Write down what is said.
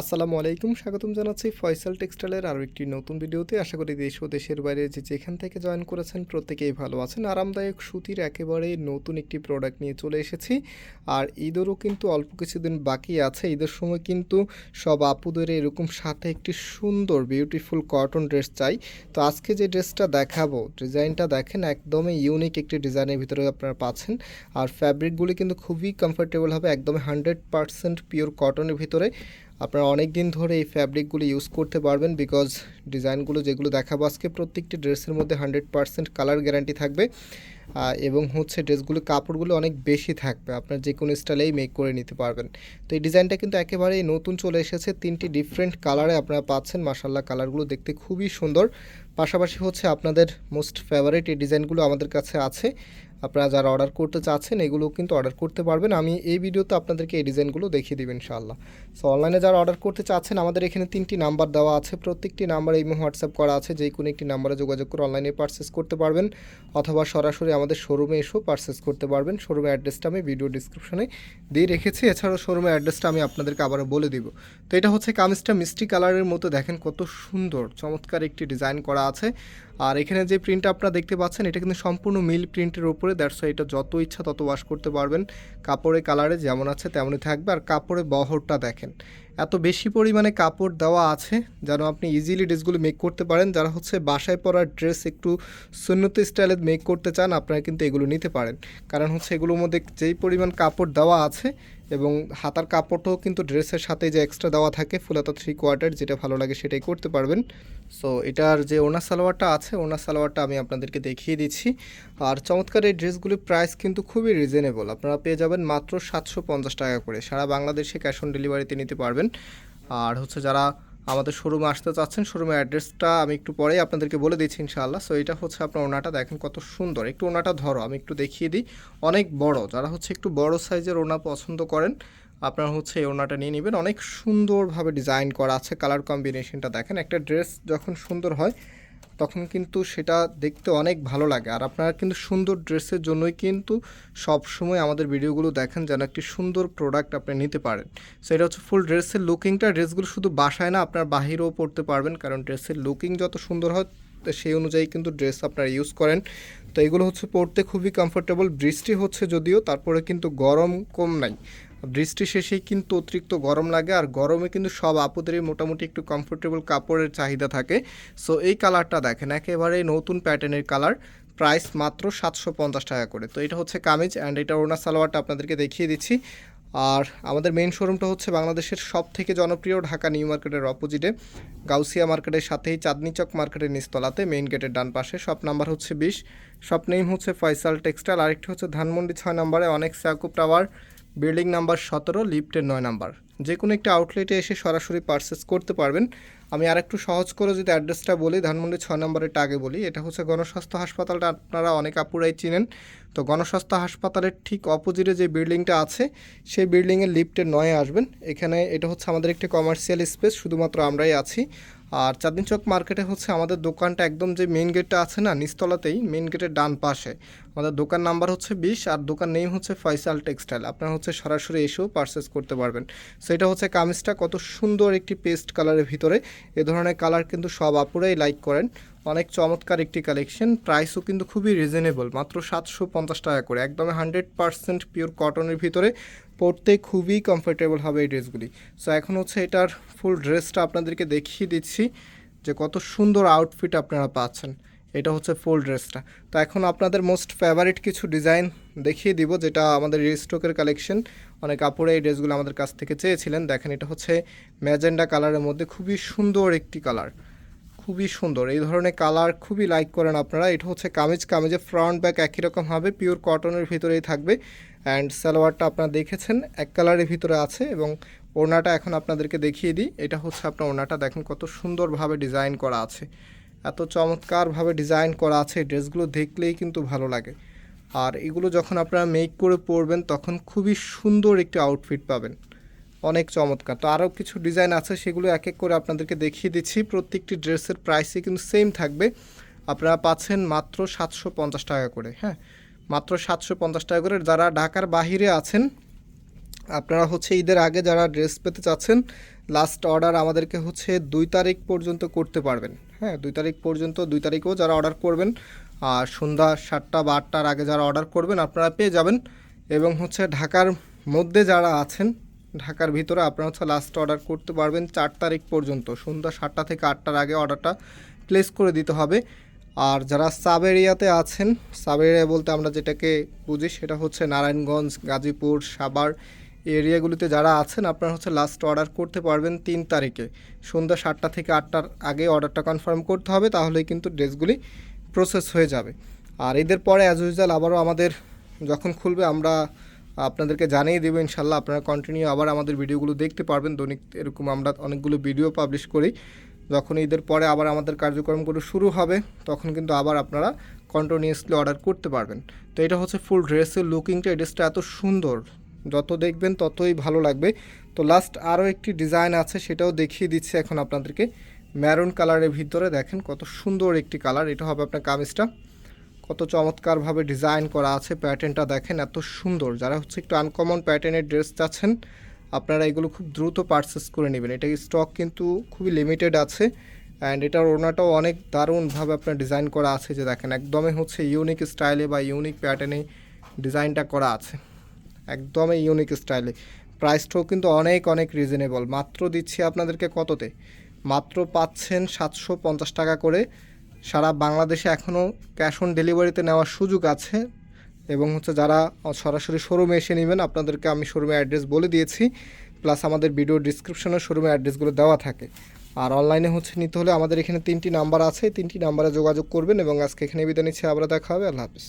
আসসালামু আলাইকুম, স্বাগতম জানাচ্ছি ফয়সাল টেক্সটাইলের আরও একটি নতুন ভিডিওতে। আশা করি দেশ ও দেশের বাইরে যে যেখান থেকে জয়েন করেছেন প্রত্যেকেই ভালো আছেন। আরামদায়ক সুতির একেবারে নতুন একটি প্রোডাক্ট নিয়ে চলে এসেছি। আর ঈদেরও কিন্তু অল্প কিছুদিন বাকি আছে। ঈদের সময় কিন্তু সব আপুদের এরকম সাথে একটি সুন্দর বিউটিফুল কটন ড্রেস চাই। তো আজকে যে ড্রেসটা দেখাবো, ডিজাইনটা দেখেন, একদমই ইউনিক একটি ডিজাইনের ভিতরে আপনারা পাচ্ছেন। আর ফ্যাব্রিকগুলি কিন্তু খুবই কমফোর্টেবল হবে, একদমই হান্ড্রেড পারসেন্ট পিওর কটনের ভিতরে। আপনারা অনেক দিন ধরে এই ফ্যাব্রিকগুলো ইউজ করতে পারবেন বিকজ ডিজাইনগুলো যেগুলো দেখাবো আজকে প্রত্যেকটি ড্রেসের মধ্যে হান্ড্রেড পারসেন্ট কালার গ্যারান্টি থাকবে। এবং হচ্ছে ড্রেসগুলো কাপড়গুলো অনেক বেশি থাকবে। আপনার যে কোনো স্টাইলেই মেক করে নিতে পারবেন। তো এই ডিজাইনটা কিন্তু একেবারেই নতুন চলে এসেছে। তিনটি ডিফারেন্ট কালারে আপনারা পাচ্ছেন। মাসাল্লাহ কালারগুলো দেখতে খুবই সুন্দর। পাশাপাশি হচ্ছে আপনাদের মোস্ট ফেভারিট এই ডিজাইনগুলো আমাদের কাছে আছে। আপনারা যারা অর্ডার করতে চাচ্ছেন এগুলো কিন্তু অর্ডার করতে পারবেন। আমি এই ভিডিওতে আপনাদেরকে এই ডিজাইনগুলো দেখিয়ে দেবেন ইনশাআল্লাহ। সো অনলাইনে যারা অর্ডার করতে চাচ্ছেন, আমাদের এখানে তিনটি নাম্বার দেওয়া আছে। প্রত্যেকটি নাম্বারে ইমো হোয়াটসঅ্যাপ করা আছে। যে কোনো একটি নাম্বারে যোগাযোগ করে অনলাইনে পারচেস করতে পারবেন, অথবা সরাসরি আমাদের শোরুমে এসেও পারচেস করতে পারবেন। শোরুমের অ্যাড্রেসটা আমি ভিডিও ডিসক্রিপশনে দিয়ে রেখেছি। এছাড়াও শোরুমের অ্যাড্রেসটা আমি আপনাদেরকে আবারও বলে দিব। তো এটা হচ্ছে কামিজটা মিষ্টি কালারের মতো। দেখেন কত সুন্দর, চমৎকার একটি ডিজাইন করা আছে। আর এখানে যে প্রিন্টটা আপনারা দেখতে পাচ্ছেন, এটা কিন্তু সম্পূর্ণ মিল প্রিন্টের উপরে। দ্যাটস এটা যত ইচ্ছা তত ওয়াশ করতে পারবেন। কাপড়ে কালারে যেমন আছে তেমনই থাকবে। আর কাপড়ে বহরটা দেখেন, এত বেশি পরিমাণে কাপড় দেওয়া আছে যেন আপনি ইজিলি ড্রেসগুলো মেক করতে পারেন। যারা হচ্ছে বাসায় পরার ড্রেস একটু সুন্নত স্টাইলে মেক করতে চান, আপনারা কিন্তু এগুলো নিতে পারেন। কারণ হচ্ছে এগুলোর মধ্যে যেই পরিমাণ কাপড় দেওয়া আছে এবং হাতার কাপড়টাও কিন্তু ড্রেসের সাথে যে এক্সট্রা দেওয়া থাকে, ফুলাতা থ্রি কোয়ার্টার যেটা ভালো লাগে সেটাই করতে পারবেন। সো এটার যে ওনা সালোয়ারটা আছে ওনা সালোয়ারটা আমি আপনাদেরকে দেখিয়ে দিচ্ছি। আর চমৎকার এই ড্রেসগুলির প্রাইস কিন্তু খুবই রিজনেবল আপনারা পেয়ে যাবেন মাত্র সাতশো পঞ্চাশ টাকা করে। সারা বাংলাদেশে ক্যাশ অন ডেলিভারিতে নিতে পারবেন। আর হচ্ছে যারা আমাদের শোরুমে আসতে চাচ্ছেন শোরুমের অ্যাড্রেসটা আমি একটু পরেই আপনাদেরকে বলে দিচ্ছি ইনশাআল্লাহ। সো এটা হচ্ছে আপনার ওনাটা, দেখেন কত সুন্দর। একটু ওনাটা ধরো, আমি একটু দেখিয়ে দিই। অনেক বড়, যারা হচ্ছে একটু বড় সাইজের ওনা পছন্দ করেন, আপনারা হচ্ছে এই ওনাটা নিয়ে নেবেন। অনেক সুন্দরভাবে ডিজাইন করা আছে কালার কম্বিনেশনটা দেখেন। একটা ড্রেস যখন সুন্দর হয় তখন কিন্তু সেটা দেখতে অনেক ভালো লাগে। আর আপনারা কিন্তু সুন্দর ড্রেসের জন্যই কিন্তু সব সময় আমাদের ভিডিওগুলো দেখেন যেন একটি সুন্দর প্রোডাক্ট আপনি নিতে পারেন। সো এটা হচ্ছে ফুল ড্রেসের লুকিংটা ড্রেসগুলো শুধু বাসায় না, আপনার বাহিরেও পড়তে পারবেন। কারণ ড্রেসের লুকিং যত সুন্দর হয় সেই অনুযায়ী কিন্তু ড্রেস আপনারা ইউজ করেন। তো এগুলো হচ্ছে পরতে খুবই কমফোর্টেবল বৃষ্টি হচ্ছে যদিও, তারপরে কিন্তু গরম কম নাই। বৃষ্টি শেষেই কিন্তু অতিরিক্ত গরম লাগে আর গরমে কিন্তু সব আপুদেরই মোটামুটি একটু কমফোর্টেবল কাপড়ের চাহিদা থাকে। সো এই কালারটা দেখেন একেবারে নতুন প্যাটার্নের কালার প্রাইস মাত্র সাতশো পঞ্চাশ টাকা করে। তো এটা হচ্ছে কামিজ অ্যান্ড এটা ওনার সালোয়ারটা আপনাদেরকে দেখিয়ে দিচ্ছি। আর আমাদের মেন শোরুমটা হচ্ছে বাংলাদেশের সব থেকে জনপ্রিয় ঢাকা নিউ মার্কেটের অপোজিটে গাউসিয়া মার্কেটের সাথেই চাঁদনি চক মার্কেটের নিচতলাতে মেইন গেটের ডান পাশে। শপ নাম্বার হচ্ছে বিশ শপ নেম হচ্ছে ফয়সাল টেক্সটাইল আরেকটি হচ্ছে ধানমন্ডি ছয় নম্বরে অনেক স্যাকুপ টাওয়ার বিল্ডিং নাম্বার সতেরো, লিফটের নয় নাম্বার। যে কোনো একটা আউটলেটে এসে সরাসরি পারচেস করতে পারবেন। আমি আর একটু সহজ করে যদি অ্যাড্রেসটা বলি, ধানমন্ডি ছয় নম্বরেরটা আগে বলি, এটা হচ্ছে গণস্বাস্থ্য হাসপাতালটা আপনারা অনেক আপুরাই চিনেন। তো গণস্বাস্থ্য হাসপাতালের ঠিক অপোজিটে যে বিল্ডিংটা আছে, সেই বিল্ডিংয়ের লিফটের নয়ে আসবেন। এখানে এটা হচ্ছে আমাদের একটি কমার্শিয়াল স্পেস শুধুমাত্র আমরাই আছি। আর চাঁদনি চক মার্কেটে হচ্ছে আমাদের দোকানটা একদম যে মেন গেটটা আছে না, নিচতলাতেই মেন গেটের ডান পাশে। আমাদের দোকান নাম্বার হচ্ছে বিশ আর দোকান নেই হচ্ছে ফয়সাল টেক্সটাইল আপনারা হচ্ছে সরাসরি এসেও পারচেস করতে পারবেন। সো এটা হচ্ছে কামিজটা কত সুন্দর একটি পেস্ট কালারের ভিতরে। এ ধরনের কালার কিন্তু সব আপুরাই লাইক করেন। অনেক চমৎকার একটি কালেকশন। প্রাইসও কিন্তু খুবই রিজনেবল মাত্র সাতশো পঞ্চাশ টাকা করে। একদম হান্ড্রেড পারসেন্ট পিওর কটনের ভিতরে পরতে খুবই কমফোর্টেবল হবে এই ড্রেসগুলি। সো এখন হচ্ছে এটার ফুল ড্রেসটা আপনাদেরকে দেখিয়ে দিচ্ছি, যে কত সুন্দর আউটফিট আপনারা পাচ্ছেন। এটা হচ্ছে ফুল ড্রেসটা তো, এখন আপনাদের মোস্ট ফেভারিট কিছু ডিজাইন দেখিয়ে দিব, যেটা আমাদের রিস্টকের কালেকশন অনেক কাপড়ে এই ড্রেসগুলো আমাদের কাছ থেকে চেয়েছিলেন। দেখেন, এটা হচ্ছে ম্যাজেন্ডা কালারের মধ্যে খুবই সুন্দর একটি কালার খুবই সুন্দর। এই ধরনের কালার খুবই লাইক করেন আপনারা। এটা হচ্ছে কামিজ, কামিজের ফ্রন্ট ব্যাক একই রকম হবে পিওর কটনের ভিতরেই থাকবে। অ্যান্ড সালোয়ারটা আপনারা দেখেছেন, এক কালারের ভিতরে আছে এবং ওড়নাটা এখন আপনাদেরকে দেখিয়ে দিই। এটা হচ্ছে আপনার ওড়নাটা, দেখেন কত সুন্দরভাবে ডিজাইন করা আছে। এত চমৎকারভাবে ডিজাইন করা আছে ড্রেসগুলো দেখলেই কিন্তু ভালো লাগে। আর এগুলো যখন আপনারা মেক করে পরবেন, তখন খুবই সুন্দর একটি আউটফিট পাবেন। অনেক চমৎকার। তো আরও কিছু ডিজাইন আছে, সেগুলো এক এক করে আপনাদেরকে দেখিয়ে দিচ্ছি। প্রত্যেকটি ড্রেসের প্রাইসই কিন্তু সেম থাকবে। আপনারা পাচ্ছেন মাত্র সাতশো পঞ্চাশ টাকা করে হ্যাঁ? মাত্র সাতশো পঞ্চাশ টাকা করে। যারা ঢাকার বাহিরে আছেন, আপনারা হচ্ছে ঈদের আগে যারা ড্রেস পেতে চাচ্ছেন লাস্ট অর্ডার আমাদেরকে হচ্ছে দুই তারিখ পর্যন্ত করতে পারবেন হ্যাঁ? দুই তারিখ পর্যন্ত, দুই তারিখেও যারা অর্ডার করবেন, আর সন্ধ্যা সাতটা বা আটটার আগে যারা অর্ডার করবেন, আপনারা পেয়ে যাবেন। এবং হচ্ছে ঢাকার মধ্যে যারা আছেন ঢাকার ভিতরে আপনারা হচ্ছে লাস্ট অর্ডার করতে পারবেন চার তারিখ পর্যন্ত। সন্ধ্যা সাতটা থেকে আটটার আগে অর্ডারটা প্লেস করে দিতে হবে। আর যারা সাব এরিয়াতে আছেন সাব এরিয়া বলতে আমরা যেটাকে বুঝি সেটা হচ্ছে নারায়ণগঞ্জ, গাজীপুর এই এরিয়াগুলিতে যারা আছেন, আপনারা হচ্ছে লাস্ট অর্ডার করতে পারবেন তিন তারিখে। সন্ধ্যা সাতটা থেকে আটটার আগে অর্ডারটা কনফার্ম করতে হবে, তাহলেই কিন্তু ড্রেসগুলি প্রসেস হয়ে যাবে। আর এদের পরে অ্যাজ ইউজুয়াল আবারও আমাদের যখন খুলবে, আমরা আপনাদেরকে জানিয়ে দেবো, ইনশাল্লাহ আপনারা কন্টিনিউ আবার আমাদের ভিডিওগুলো দেখতে পারবেন। দৈনিক এরকম আমরা অনেকগুলো ভিডিও পাবলিশ করি। যখন ঈদের পরে আবার আমাদের কার্যক্রমগুলো শুরু হবে, তখন কিন্তু আবার আপনারা কন্টিনিউসলি অর্ডার করতে পারবেন। তো এটা হচ্ছে ফুল ড্রেসের লুকিংটা ড্রেসটা এত সুন্দর। যত দেখবেন ততই ভালো লাগবে। তো লাস্ট আরও একটি ডিজাইন আছে, সেটাও দেখিয়ে দিচ্ছি এখন আপনাদেরকে। ম্যারুন কালারের ভিতরে দেখেন কত সুন্দর একটি কালার এটা হবে আপনার কামিজটা। কত চমৎকারভাবে ডিজাইন করা আছে প্যাটার্নটা দেখেন, এত সুন্দর। যারা হচ্ছে একটু আনকমন প্যাটার্নের ড্রেস চাচ্ছেন, আপনারা এগুলো খুব দ্রুত পারচেস করে নেবেন। এটা স্টক কিন্তু খুবই লিমিটেড আছে অ্যান্ড এটার ওনাটাও অনেক দারুণভাবে আপনার ডিজাইন করা আছে যে দেখেন, একদমই হচ্ছে ইউনিক স্টাইলে বা ইউনিক প্যাটার্নে ডিজাইনটা করা আছে। একদমই ইউনিক স্টাইলে প্রাইসটাও কিন্তু অনেক অনেক রিজনেবল মাত্র দিচ্ছি আপনাদেরকে কততে? মাত্র পাচ্ছেন সাতশো পঞ্চাশ টাকা করে। সারা বাংলাদেশে এখনও ক্যাশ অন ডেলিভারিতে নেওয়ার সুযোগ আছে এবং হচ্ছে যারা সরাসরি শোরুমে এসে নেবেন, আপনাদেরকে আমি শোরুমে অ্যাড্রেস বলে দিয়েছি, প্লাস আমাদের ভিডিও ডিসক্রিপশনে শোরুমে অ্যাড্রেসগুলো দেওয়া থাকে। আর অনলাইনে হচ্ছে নিতে হলে আমাদের এখানে তিনটি নাম্বার আছে তিনটি নাম্বারে যোগাযোগ করবেন এবং আজকে এখানে বিদায় নিচ্ছি আবার দেখা হবে, আল্লাহ হাফিজ।